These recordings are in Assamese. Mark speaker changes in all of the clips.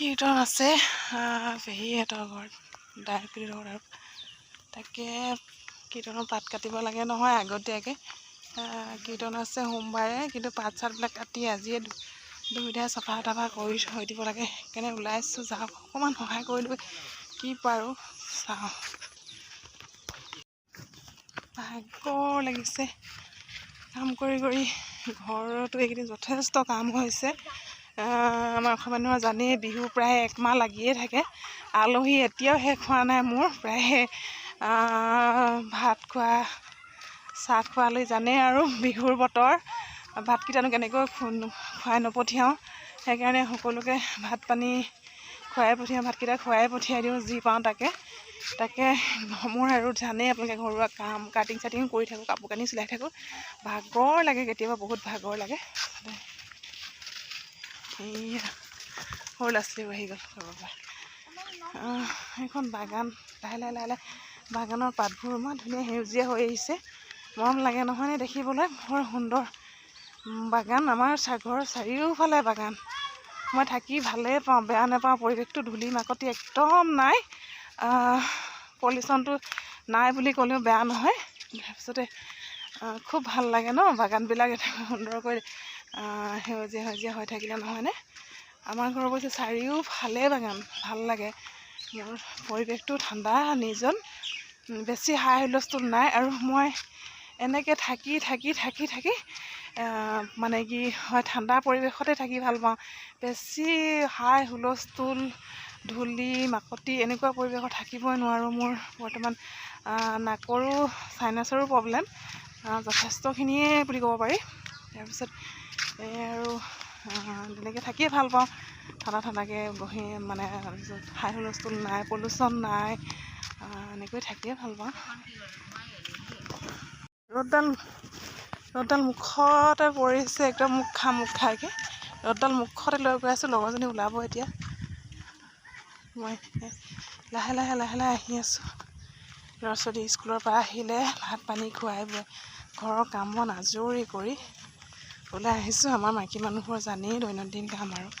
Speaker 1: কীৰ্তন আছে? পেহীহঁতৰ ঘৰত ডায়েৰিৰ ঘৰত তাকে কীৰ্তনৰ পাত কাটিব লাগে নহয় আগতীয়াকৈ। কীৰ্তন আছে সোমবাৰে কিন্তু পাত চাতবিলাক কাটি আজিয়ে ধু- ধুই ধাই চফা তাফা কৰি থৈ দিব লাগে। সেইকাৰণে ওলাইছোঁ যাওক অকণমান সহায় কৰি দিব। কি পাৰোঁ চাওঁ। ভাগৰ লাগিছে। কাম কৰি কৰি ঘৰতো এইকেইদিন যথেষ্ট কাম হৈছে। আমাৰ অসমীয়া মানুহৰ জানেই বিহু প্ৰায় একমাহ লাগিয়ে থাকে। আলহী এতিয়াও শেষ হোৱা নাই মোৰ প্ৰায় ভাত খোৱা চাহ খোৱালৈ জানেই আৰু বিহুৰ বতৰ। ভাতকেইটানো কেনেকৈ খুৱাই নপঠিয়াওঁ। সেইকাৰণে সকলোকে ভাত পানী খুৱাই পঠিয়াওঁ ভাতকেইটা খুৱাই পঠিয়াই দিওঁ যি পাওঁ তাকে। তাকে মোৰ আৰু জানেই আপোনালোকে ঘৰুৱা কাম কাটিং চাটিং কৰি থাকোঁ কাপোৰ কানি চিলাই থাকোঁ। ভাগৰ লাগে কেতিয়াবা বহুত ভাগৰ লাগে। এইয়া সৰু ল'ৰা ছোৱালীও আহি গ'ল ঘৰৰ পৰা এইখন বাগান লাহে লাহে লাহে লাহে বাগানৰ পাতবোৰ ইমান ধুনীয়া সেউজীয়া হৈ আহিছে মৰম লাগে নহয়নে দেখিবলৈ বৰ সুন্দৰ বাগান আমাৰ ঘৰৰ চাৰিওফালে বাগান মই থাকি ভালেই পাওঁ বেয়া নাপাওঁ পৰিৱেশটো ধূলি মাকতি একদম নাই পলিউশ্যনটো নাই বুলি ক'লেও বেয়া নহয় তাৰপিছতে খুব ভাল লাগে ন? বাগানবিলাক এটা সুন্দৰকৈ সেউজীয়া সেউজীয়া হৈ থাকিলে নহয়নে আমাৰ ঘৰৰ অৱশ্যে চাৰিওফালে বাগান ভাল লাগে। মোৰ পৰিৱেশটো ঠাণ্ডা নিৰ্জন উম, বেছি হাই হুলস্থুল নাই আৰু মই এনেকৈ থাকি থাকি থাকি থাকি মানে কি হয় ঠাণ্ডা পৰিৱেশতে থাকি ভাল পাওঁ। বেছি হাই হুলস্থুল ধূলি মাকতি এনেকুৱা পৰিৱেশত থাকিবই নোৱাৰোঁ মোৰ বৰ্তমান নাকৰো চাইনাছৰো প্ৰব্লেম। যথেষ্টখিনিয়ে বুলি ক'ব পাৰি। তাৰপিছত এই আৰু তেনেকৈ থাকিয়ে ভাল পাওঁ। ঠাণ্ডা ঠাণ্ডাকৈ বহি মানে হাই হুলস্থুল নাই পলিউশ্যন নাই এনেকৈ থাকিয়ে ভাল পাওঁ। ৰ'দডাল ৰ'দডাল মুখতে পৰিছে একদম মুখ খা মুখ খাইকৈ। ৰ'দডাল মুখতে লৈ গৈ আছোঁ লগৰজনী ওলাব এতিয়া। মই লাহে লাহে লাহে লাহে আহি আছোঁ। ল'ৰা ছোৱালী স্কুলৰ পৰা আহিলে ভাত পানী খুৱাই ঘৰৰ কাম বন আজৰি কৰি ওলাই আহিছোঁ। আমাৰ মাইকী মানুহৰ জানেই দৈনন্দিন কাম আৰু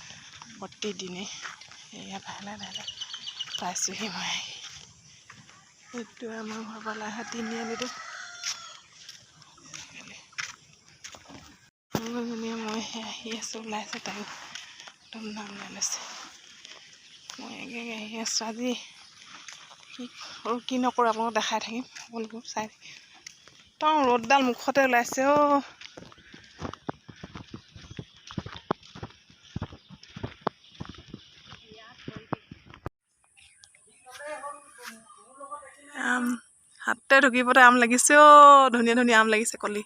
Speaker 1: প্ৰতিদিনেই। এয়া লাহে লাহে লাহে পাইছোঁহি মই। আহি এইটোৱে আমাৰ ঘৰৰ পৰা লাহে তিনিআলিটো লগৰজনীয়ে মই সেই আহি আছোঁ ওলাইছে তাইও। একদম নাম লৈ লৈছে। মই একে আহি আছোঁ আজি। কি কি নকৰোঁ আপোনালোকক দেখাই থাকিম। সকলোবোৰ চাই একদম ৰ'দডাল মুখতে ওলাইছে অ' আম হাতে ঢুকিবতে আম লাগিছে অ' ধুনীয়া ধুনীয়া আম লাগিছে কলি।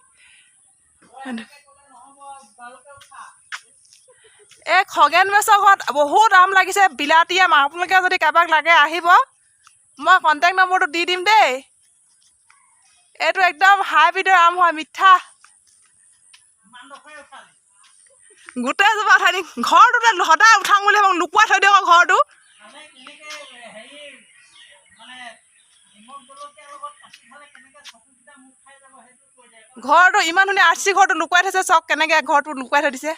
Speaker 1: এই খগেন মেছৰ ঘৰত বহুত আম লাগিছে বিলাতী আম। আপোনালোকে যদি কাৰোবাক লাগে আহিব। মই কণ্টেক্ট নম্বৰটো দি দিম দেই। এইটো একদম হাইব্ৰিডৰ আম হয় মিঠা। গোটেইজোপা উঠাই দিম। ঘৰটো সদায় উঠাম বুলি ভাবো লুকুৱাই থৈ দিয়ক আকৌ ঘৰটো। ঘৰটো ইমান ধুনীয়া আৰ চি ঘৰটো লুকুৱাই থৈছে চাওক কেনেকৈ ঘৰটো লুকুৱাই থৈ দিছে।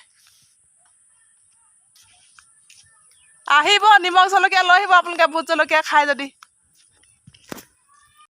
Speaker 1: আহিব নিমখ জলকীয়া লৈ আহিব আপোনালোকে ভোট জলকীয়া খাই যদি।